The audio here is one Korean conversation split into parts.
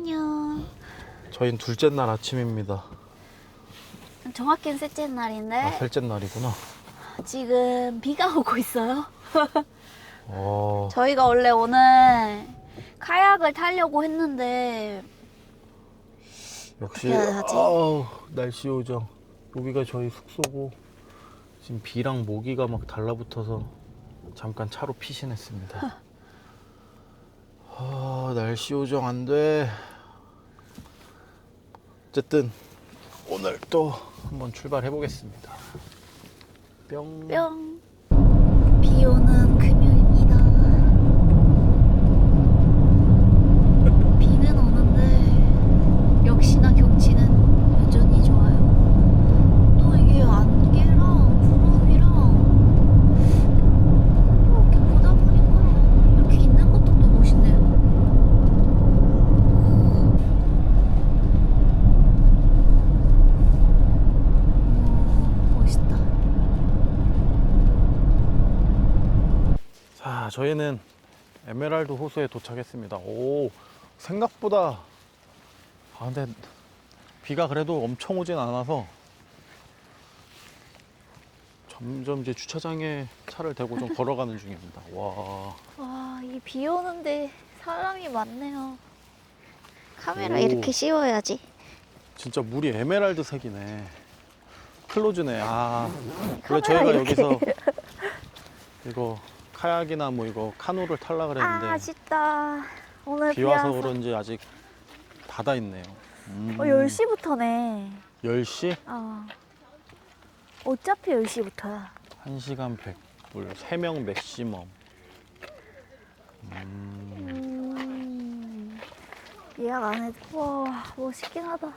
안녕. 저희는 둘째 날 아침입니다. 정확히는 셋째 날인데 아, 셋째 날이구나. 지금 비가 오고 있어요. 어, 저희가 원래 오늘 카약을 타려고 했는데 역시 어떻게 해야 하지? 아우, 날씨 요정. 여기가 저희 숙소고 지금 비랑 모기가 막 달라붙어서 잠깐 차로 피신했습니다. 아, 날씨 요정 안 돼. 어쨌든 오늘 또 한번 출발해 보겠습니다. 뿅. 뿅. 비 오는 금요일입니다. 비는 오는데 역시나 경치는 여전히 좋아요. 또 이게 안개랑 구름이랑 이렇게 보다 보니까 이렇게 있는 것도 또 멋있네요. 오, 멋있다. 자, 저희는 에메랄드 호수에 도착했습니다. 오, 생각보다 아 근데 비가 그래도 엄청 오진 않아서 점점 이제 주차장에 차를 대고 좀 걸어가는 중입니다. 와, 와, 이 비 오는데 사람이 많네요. 카메라 오. 이렇게 씌워야지. 진짜 물이 에메랄드 색이네. 클로즈네. 아, 원래 저희가. 여기서 이거 카약이나 뭐 이거 카누를 탈라 그랬는데 아, 아쉽다. 오늘 비 와서. 그런지 아직 닫아 있네요. 음, 어, 10시부터네. 10시? 어. 어차피 10시부터야. 1시간 100불, 3명 맥시멈. 음, 음. 예약 안 해도. 와, 멋있긴 하다.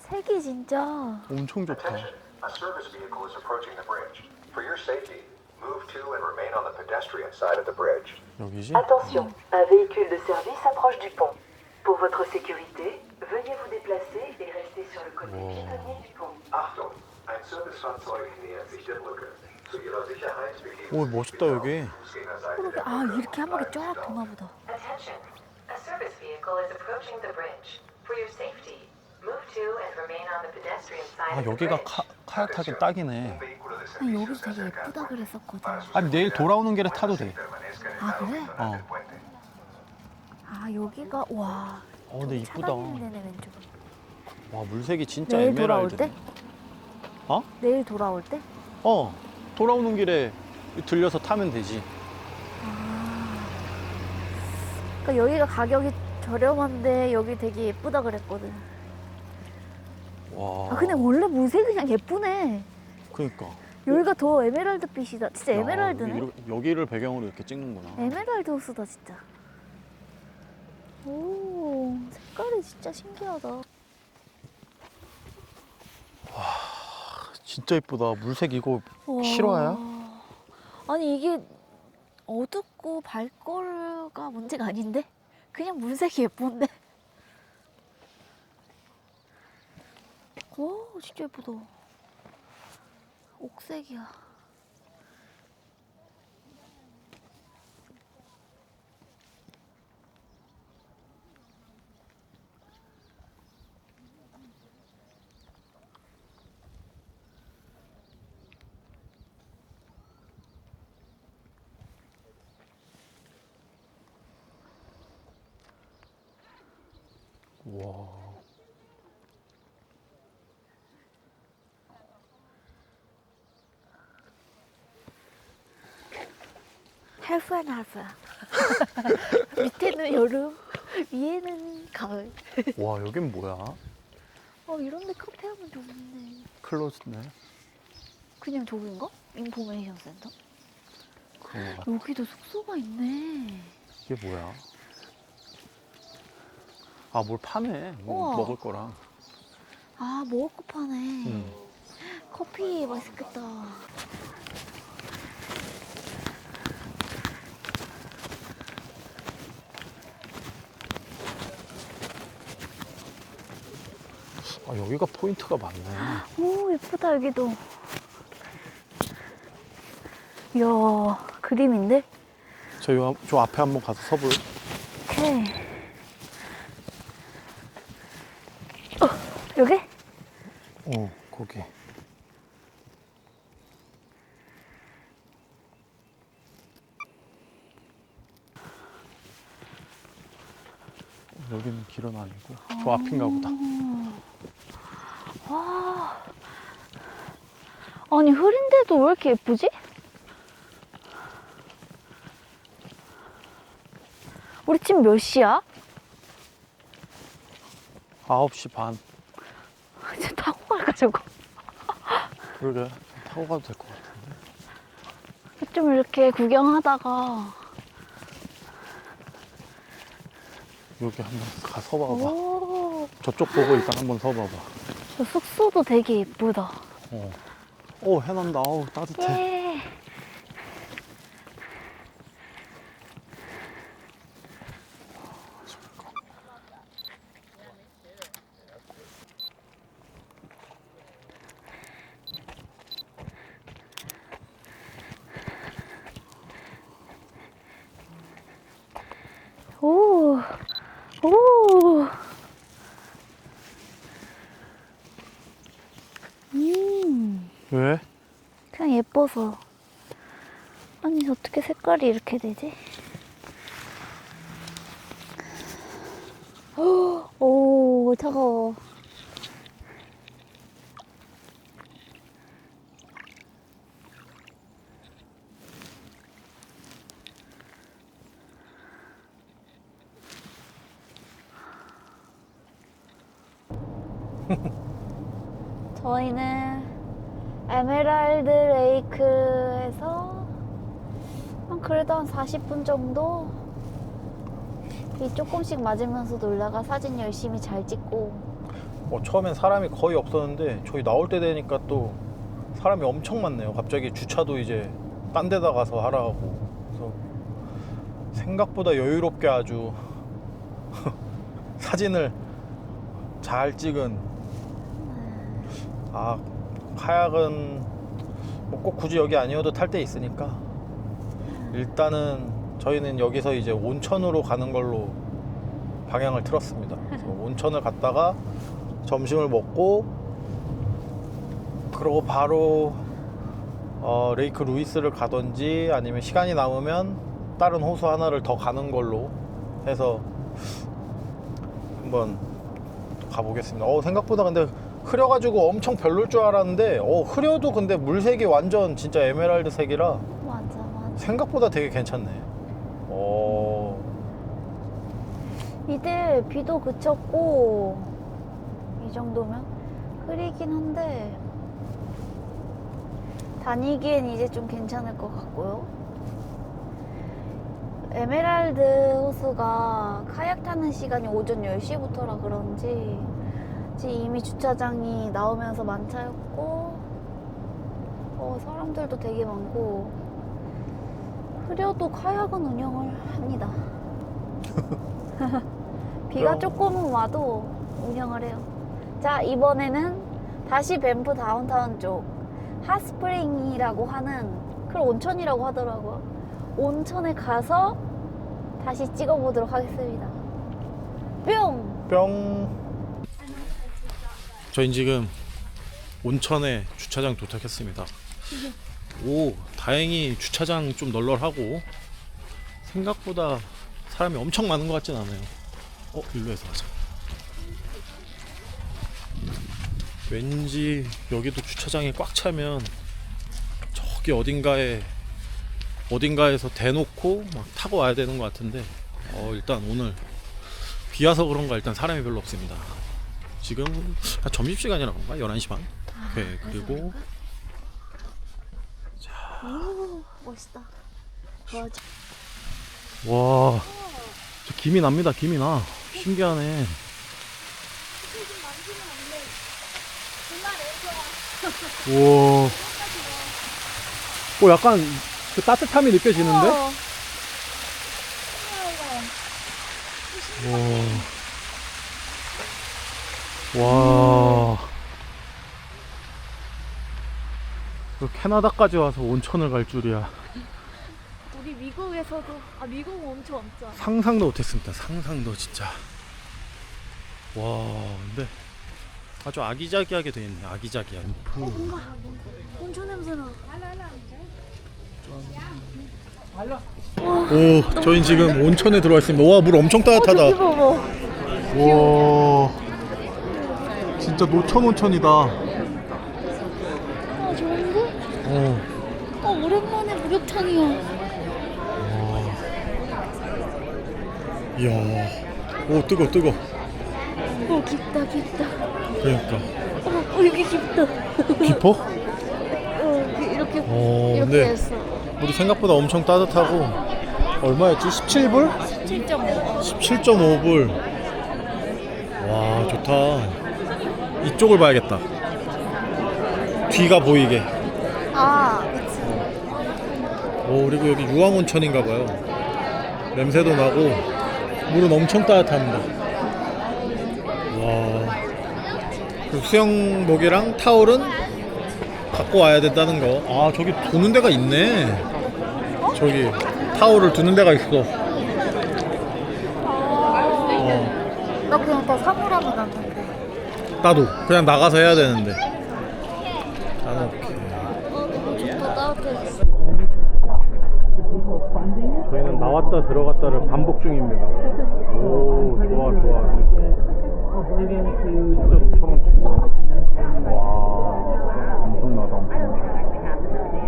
색이 진짜. 엄청 좋다. Attention, a service vehicle is approaching the bridge. For your safety, move to and remain on the pedestrian side of the bridge. 여기지? Attention, un véhicule de service approche du pont. Pour votre sécurité, veuillez vous déplacer et rester sur le côté Wow. piétonnier du pont. Achtung, ein Servicefahrzeug nähert sich der Brücke. Zu Ihrer Sicherheit begeben 오, Sie sich 멋있다, bitte auf 여기. die Fußgängerseite 그러게, der 아, Brücke 이렇게 한 und 바퀴 bleiben Sie 쫙 dort. 도나 보다. Attention, a service vehicle is approaching the bridge. For your safety, move to and remain on the pedestrian side 아, of the 여기가 bridge. 카, 카약 타기 딱이네. 아니, 여기서 되게. 예쁘다 그랬었거든. 아니, 내일 돌아오는 길에 타도 돼. Oh. el puente. 아, 여기가, 와. 어, 근데 차 이쁘다. 왼쪽. 와, 물색이 진짜 내일 돌아올 에메랄드. 때? 어? 내일 돌아올 때? 어, 돌아오는 길에 들려서 타면 되지. 아. 그러니까 여기가 가격이 저렴한데 여기 되게 예쁘다 그랬거든. 와. 아 근데 원래 물색이 그냥 예쁘네. 그니까. 여기가 더 에메랄드 빛이다. 진짜 에메랄드네. 야, 여기, 여기를 배경으로 이렇게 찍는구나. 에메랄드 호수다 진짜. 오 색깔이 진짜 신기하다. 진짜 이쁘다. 물색 이거 와. 실화야? 아니 이게 어둡고 밝고가 문제가 아닌데 그냥 물색이 예쁜데. 오 진짜 예쁘다. 옥색이야. 앤 할프. 밑에는 여름, 위에는 가을. 와, 여긴 뭐야? 어 이런데 카페 하면 좋은데. 클로즈네. 그냥 저긴가? 인포메이션 센터? 그런 거 같아. 여기도 숙소가 있네. 이게 뭐야? 아, 뭘 파네. 뭐 우와. 먹을 거랑. 아 먹을 거 파네. 응. 커피 맛있겠다. 아, 여기가 포인트가 많네. 오, 예쁘다, 여기도. 이야, 그림인데? 저, 요, 저 앞에 한번 가서 서볼. 오케이. 어, 여기? 어, 거기. 여기는 길은 아니고 저 앞인가 보다. 음. 아니 흐린데도 왜 이렇게 예쁘지? 우리 지금 몇 시야? 9시 반. 이제 타고 갈까 저거? 그러게 타고 가도 될 것 같은데. 좀 이렇게 구경하다가 여기 한번 가 서봐봐. 오, 저쪽 보고 일단 한번 서봐봐. 저 숙소도 되게 예쁘다. 어. 오 해난다. 어우 따뜻해. 예. 오, 오. 음. 왜? 그냥 예뻐서. 아니, 어떻게 색깔이 이렇게 되지? 오, 차가워. 저희는 에메랄드 레이크에서 한 그래도 한 40분 정도 비 조금씩 맞으면서 놀다가 사진 열심히 잘 찍고 어, 처음엔 사람이 거의 없었는데 저희 나올 때 되니까 또 사람이 엄청 많네요. 갑자기 주차도 이제 딴 데다 가서 하라고. 그래서 생각보다 여유롭게 아주 사진을 잘 찍은 아 카약은 뭐꼭 굳이 여기 아니어도 탈때 있으니까 일단은 저희는 여기서 이제 온천으로 가는 걸로 방향을 틀었습니다. 그래서 온천을 갔다가 점심을 먹고 그러고 바로 어, 레이크 루이스를 가든지 아니면 시간이 남으면 다른 호수 하나를 더 가는 걸로 해서 한번 가보겠습니다. 어, 생각보다 근데 흐려가지고 엄청 별로일 줄 알았는데 어, 흐려도 근데 물색이 완전 진짜 에메랄드 색이라 맞아 맞아. 생각보다 되게 괜찮네. 어, 이제 비도 그쳤고 이 정도면 흐리긴 한데 다니기엔 이제 좀 괜찮을 것 같고요. 에메랄드 호수가 카약 타는 시간이 오전 10시부터라 그런지 지금 이미 주차장이 나오면서 만차였고 어, 사람들도 되게 많고 흐려도 카약은 운영을 합니다 비가. 조금은 와도 운영을 해요. 자, 이번에는 다시 밴프 다운타운 쪽 핫스프링이라고 하는 그걸 온천이라고 하더라고요. 온천에 가서 다시 찍어보도록 하겠습니다. 뿅! 뿅. 저희 지금 온천에 주차장 도착했습니다. 오, 다행히 주차장 좀 널널하고 생각보다 사람이 엄청 많은 것 같진 않아요. 어, 일로 해서 가자. 왠지 여기도 주차장이 꽉 차면 저기 어딘가에 어딘가에서 대놓고 막 타고 와야 되는 것 같은데 어, 일단 오늘 비 와서 그런가 일단 사람이 별로 없습니다. 지금 아, 점심시간이라 그런가? 11시 반? 오케이 그리고 오, 멋있다. 와, 와, 저 김이 납니다. 김이 나. 신기하네. 우와. 오, 약간 그 따뜻함이 느껴지는데? 어. 와. 와. 그 캐나다까지 와서 온천을 갈 줄이야. 우리 미국에서도, 아, 미국은 온천 없잖아. 상상도 못했습니다. 상상도 진짜. 와, 근데 아주 아기자기하게 돼 있네. 아기자기한. 온천 냄새 나. 오, 저희 지금 온천에 들어와 있습니다. 와, 물 엄청 따뜻하다. 저기 봐봐. 와, 진짜 노천 온천이다. 아 좋은데? 어, 어 오랜만에 목욕탕이야. 이야, 오 뜨거 뜨거. 어 깊다 깊다. 그러니까 어, 어 여기 깊다. 깊어? 어 이렇게 이렇게, 어, 이렇게 근데 했어. 우리 생각보다 엄청 따뜻하고 얼마였지? 17불? 7.5. 17.5불. 와, 좋다. 이쪽을 봐야겠다. 뒤가 보이게. 아 그치. 오, 그리고 여기 유황온천인가 봐요. 냄새도 나고 물은 엄청 따뜻합니다. 와. 수영복이랑 타올은 갖고 와야 된다는 거. 아, 저기 두는 데가 있네. 저기 타올을 두는 데가 있어. 어, 나 그냥 다 사물함에 놨는데. 나도 그냥 나가서 해야 되는데. 나는 따뜻해졌어. 저희는 나왔다 들어갔다를 반복 중입니다. 오, 좋아, 좋아. 진짜 노천원천. 와, 엄청나다, 엄청나다.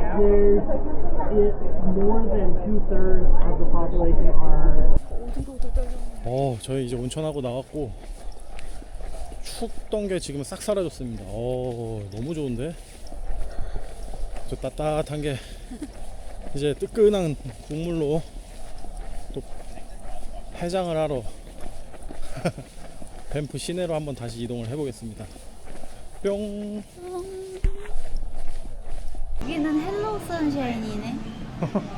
어, 저희 이제 온천하고 나왔고 춥던 게 지금 싹 사라졌습니다. 어, 너무 좋은데? 저 따뜻한 게 이제 뜨끈한 국물로 또 해장을 하러 밴프 시내로 한번 다시 이동을 해보겠습니다. 뿅. 여기는 헬로우 선샤인이네.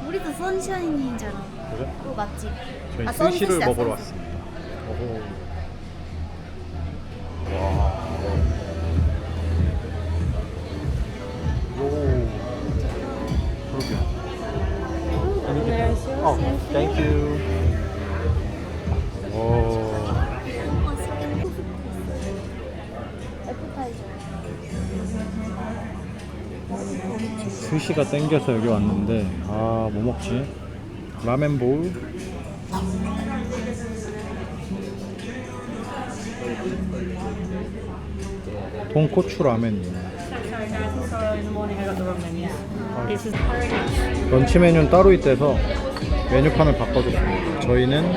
우리도 선샤인이잖아. 그래? 그거 맞지? 저희 아, 스시를 먹으러 선셋. 왔습니다. 오호. 스시가 땡겨서 여기 왔는데 아 뭐 먹지? 라멘 볼 돈코츠 라멘이요 런치 메뉴는 따로 있대서 메뉴판을 바꿔줬습니다 저희는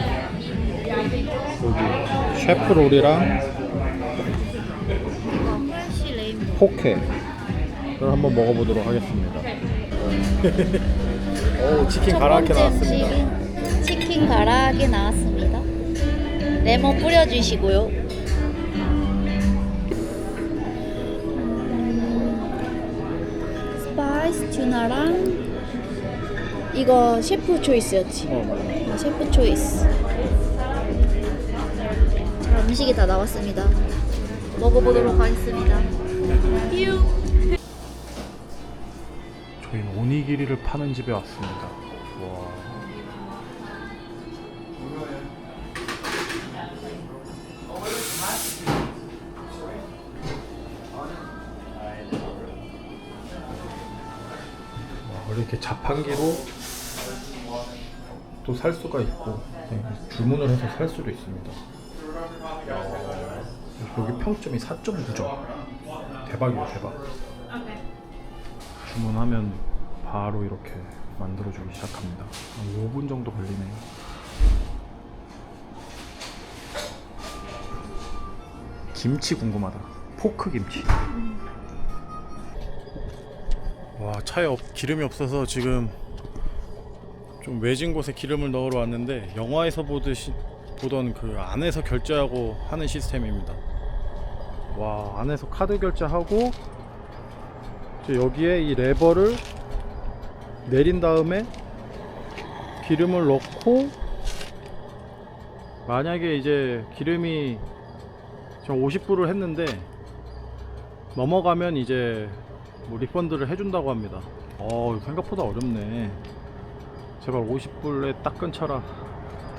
여기 셰프 롤이랑 프레쉬 레인보우. 포케를 한번 먹어보도록 하겠습니다. 오 치킨 번째 나왔습니다. 치킨 가라하게 나왔습니다. 레몬 뿌려주시고요. 튜나랑 이거 셰프 초이스였지. 어 맞아. 셰프 초이스. 자, 음식이 다 나왔습니다. 먹어보도록 하겠습니다. 뾰. 저희는 오니기리를 파는 집에 왔습니다. 이렇게 자판기로 또 살 수가 있고 네, 주문을 해서 살 수도 있습니다. 와, 여기 평점이 4.9점. 대박이에요, 대박. 주문하면 바로 이렇게 만들어주기 시작합니다. 한 5분 정도 걸리네요. 김치 궁금하다. 포크 김치. 와 차에 없, 기름이 없어서 지금 좀 외진 곳에 기름을 넣으러 왔는데 영화에서 보듯이 보던 그 안에서 결제하고 하는 시스템입니다. 와 안에서 카드 결제하고 여기에 이 레버를 내린 다음에 기름을 넣고 만약에 이제 기름이 지금 50불을 했는데 넘어가면 이제 뭐 리펀드를 해준다고 합니다. 어 생각보다 어렵네. 제발 50불에 딱 끊쳐라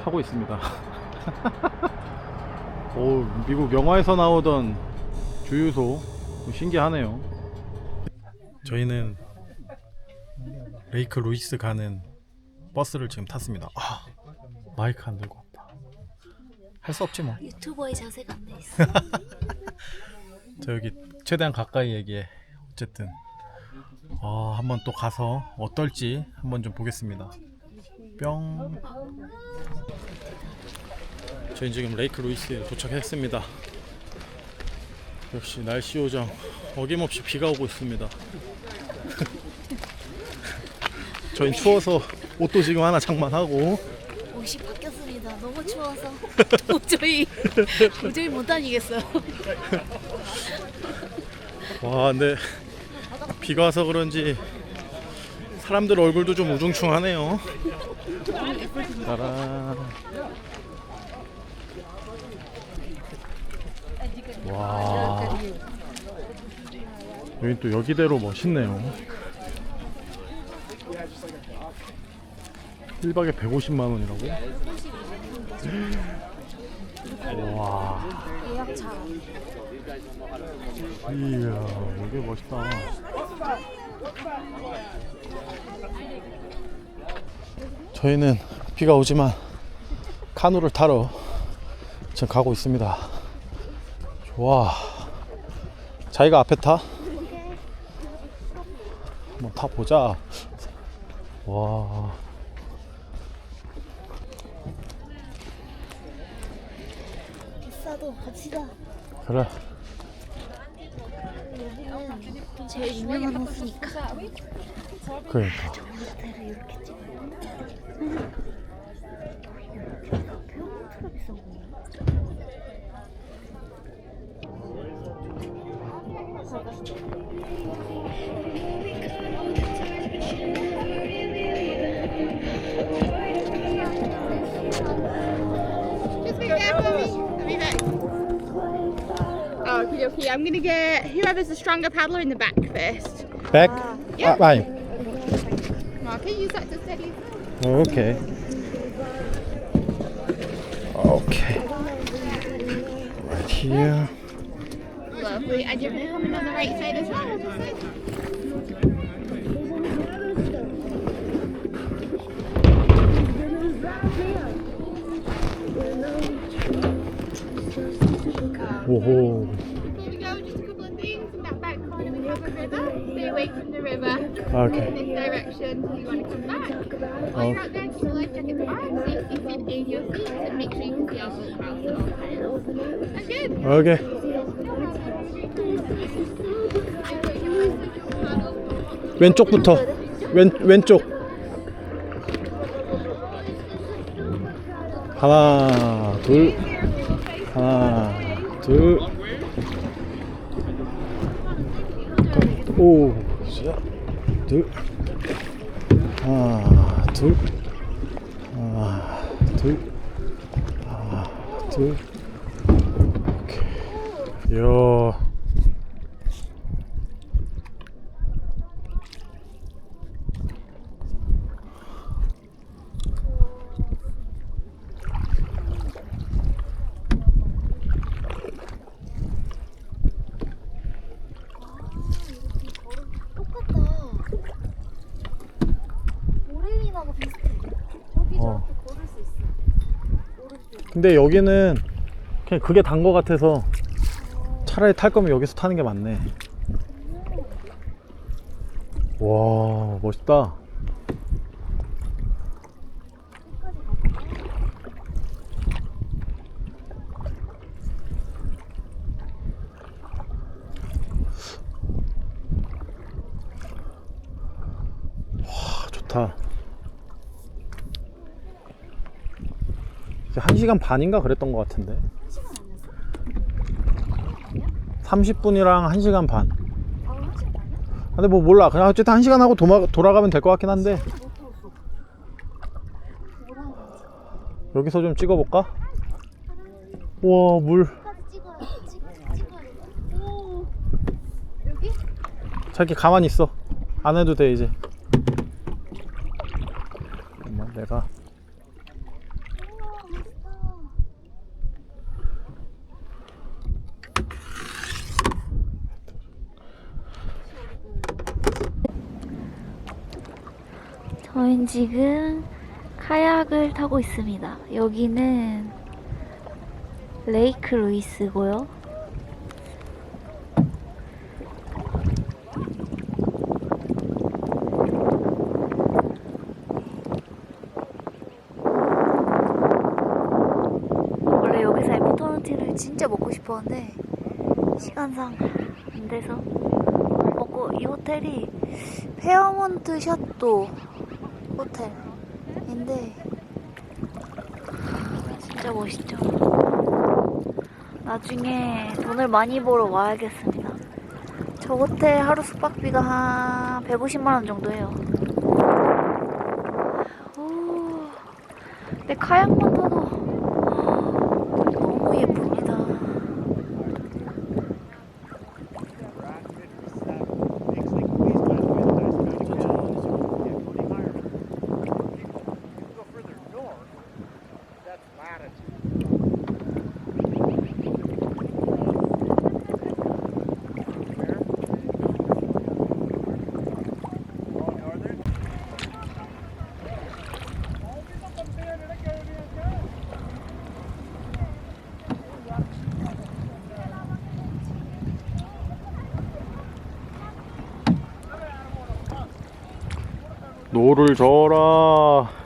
타고 있습니다. 오 미국 영화에서 나오던 주유소 신기하네요. 저희는 레이크 루이스 가는 버스를 지금 탔습니다. 아 마이크 안 들고 왔다. 할 수 없지 뭐. 유튜버의 자세가 안 돼 있어. 저 여기 최대한 가까이 얘기해. 어쨌든 아 한번 또 가서 어떨지 한번 좀 보겠습니다. 뿅. 저희 지금 레이크 루이스에 도착했습니다. 역시 날씨 요정 어김없이 비가 오고 있습니다. 저희 추워서 옷도 지금 하나 장만하고 옷이 바뀌었습니다. 너무 추워서 도저히 도저히 못 다니겠어요. 와 근데 비가 와서 그런지 사람들 얼굴도 좀 우중충하네요. 따라 와. 여기 또 여기대로 멋있네요. 1박에 150만 원이라고? 와 예약 잘. 이야 이게 멋있다 저희는 비가 오지만 카누를 타러 지금 가고 있습니다 좋아 자기가 앞에 타? 한번 타보자 와 비싸도 갑시다. 그래 여기는 제일 유명한 호수니까. 그러니까 호텔을 이렇게 찍어. 평소가 비싼 거야. Oh, okay, okay. I'm gonna get whoever's the stronger paddler in the back first. 백? Yeah. 아, 아니 Okay, use that to steady. 오케이. 오케이. Right here. Lovely. And you're coming on the right side as well. obviously. Away from the river. Okay. In this direction till you want to come back. While you're out there, keep your life jackets on, safety pin in your feet, and make sure you can see our boathouse at all times. That's good. 오케이. 왼쪽부터. 왼 왼쪽. 하나, 둘. 하나, 둘. 오, 시작. 둘. 하나, 둘. 하나, 둘. 하나, 둘. 이야. 똑같다. 모래인하고 비슷해. 저기 어. 저렇게 걸을 수 있어. 오른쪽. 근데 여기는 그냥 그게 단 거 같아서 차라리 탈 거면 여기서 타는 게 맞네. 와, 멋있다. 와, 좋다. 이제 1시간 반인가 그랬던 것 같은데 30분이랑 1시간 반? 근데 뭐 몰라 그냥 어쨌든 1시간 하고 도마, 돌아가면 될 것 같긴 한데? 여기서 좀 찍어볼까? 우와 물? 자기 가만히 있어 안 해도 돼 이제 잠깐만 내가 우와, 멋있다. 저희는 지금 카약을 타고 있습니다. 여기는 레이크 루이스고요. 원래 여기서 애프터눈티를 진짜 먹고 싶었는데 시간상 안 돼서 먹고 이 호텔이 페어몬트 셔또 호텔인데 진짜 멋있죠. 나중에 돈을 많이 벌어 와야겠습니다. 저 호텔 하루 숙박비가 한 150만 원 정도 해요. 오, 근데 카약만 타도 너무 예쁩니다. 노를 저어라.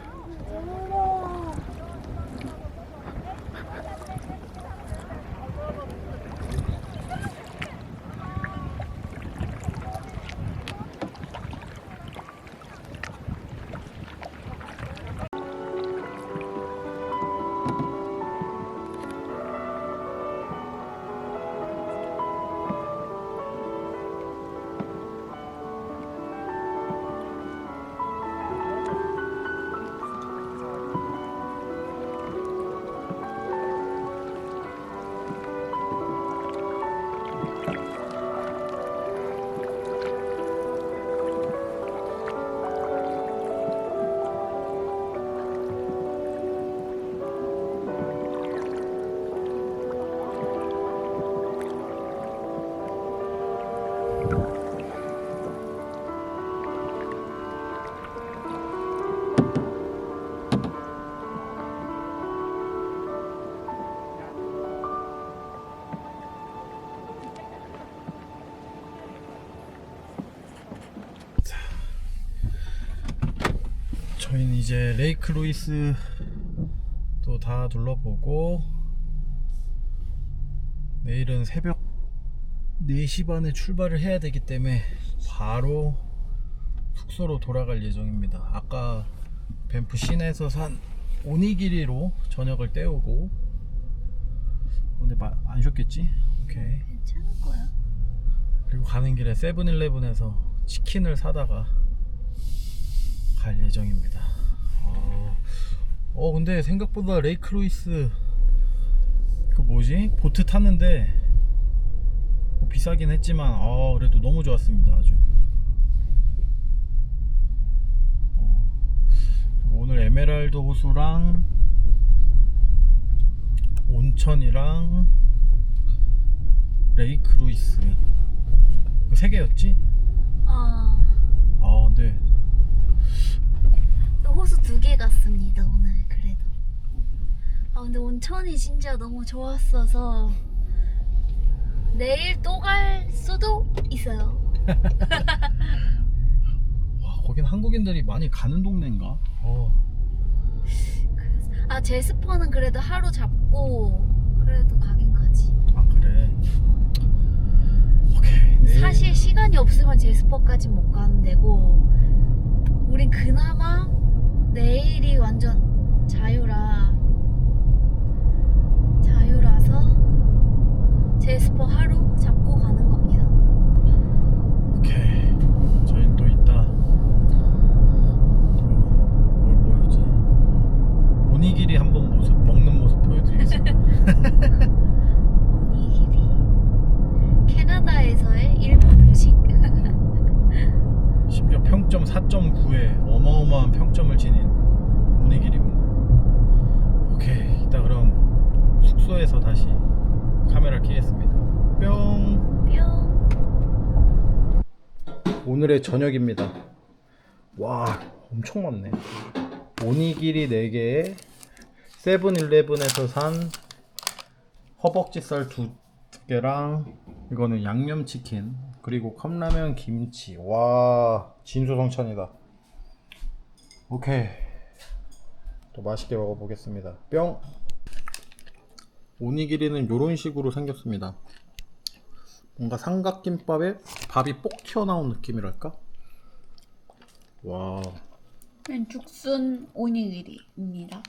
저희는 이제 레이크 루이스 또 다 둘러보고 내일은 새벽 4시 반에 출발을 해야 되기 때문에 바로 숙소로 돌아갈 예정입니다. 아까 밴프 시내에서 산 오니기리로 저녁을 때우고 근데 마- 안 쉬었겠지? 오케이 괜찮을 거야. 그리고 가는 길에 세븐일레븐에서 치킨을 사다가 갈 예정입니다. 어, 어, 근데 생각보다 레이크 루이스 그 뭐지 보트 탔는데 뭐 비싸긴 했지만 아 그래도 너무 좋았습니다 아주. 어, 오늘 에메랄드 호수랑 온천이랑 레이크 루이스 그 세 개였지? 아, 아 근데 또 호수 두 개 갔습니다 오늘 그래도. 아 근데 온천이 진짜 너무 좋았어서 내일 또 갈 수도 있어요. 와 거긴 한국인들이 많이 가는 동네인가? 어. 아 제스퍼는 그래도 하루 잡고 그래도 가긴 가지. 아 그래. 오케이. 내일- 사실 시간이 없으면 제스퍼까지 못 가는 데고 우린 그나마 내일이 완전 자유라 자유라서 제스퍼 하루 잡고 가는 겁니다. 오케이. 저희는 또 이따 또뭘 보여주지? 오니기리 한번 모습 먹는 모습 보여드리겠습니다. 오니기리 캐나다에서의 일본 0.4.9의 어마어마한 평점을 지닌 문의길입니다. 오케이 이따 그럼 숙소에서 다시 카메라 켜겠습니다. 뿅. 뿅. 오늘의 저녁입니다. 와 엄청 많네. 오니길이 4개에 세븐일레븐에서 산 허벅지살 두 개랑 이거는 양념치킨. 그리고 컵라면 김치 와 진수성찬이다. 오케이 또 맛있게 먹어보겠습니다. 뿅 오니기리는 이런 식으로 생겼습니다. 뭔가 삼각김밥에 밥이 뽁 튀어나온 느낌이랄까? 와, 죽순 오니기리입니다.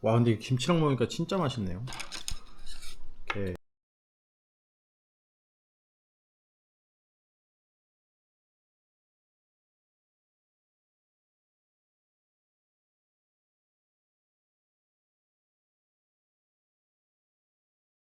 와 근데 이 김치랑 먹으니까 진짜 맛있네요.